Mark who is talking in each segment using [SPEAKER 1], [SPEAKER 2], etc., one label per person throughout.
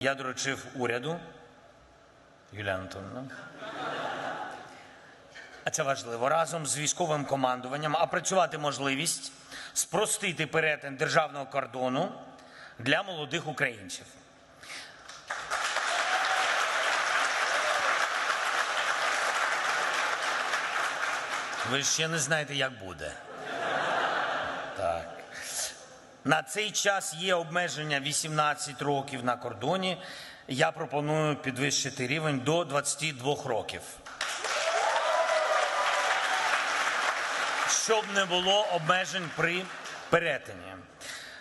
[SPEAKER 1] Я доручив уряду, Юлія Антоновна. А це важливо разом з військовим командуванням опрацювати можливість спростити перетин державного кордону для молодих українців. Ви ще не знаєте, як буде. Так. На цей час є обмеження 18 років на кордоні. Я пропоную підвищити рівень до 22 років. Щоб не було обмежень при перетині.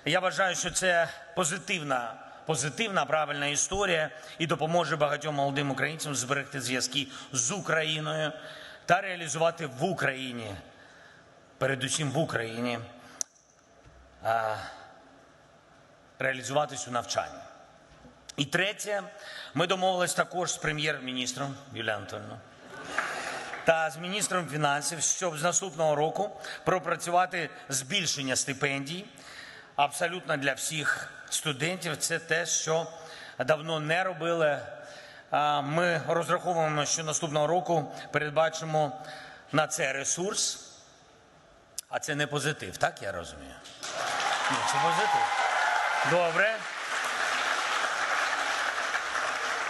[SPEAKER 1] Я вважаю, що це позитивна, позитивна, правильна історія і допоможе багатьом молодим українцям зберегти зв'язки з Україною та реалізувати в Україні, передусім в Україні, реалізуватись у навчанні. І третє, ми домовились також з прем'єр-міністром Юлією Антонівною та з міністром фінансів, щоб з наступного року пропрацювати збільшення стипендій абсолютно для всіх студентів. Це те, що давно не робили. Ми розраховуємо, що наступного року передбачимо на це ресурс. А це не позитив, так я розумію? Ні, це позитив. Добре.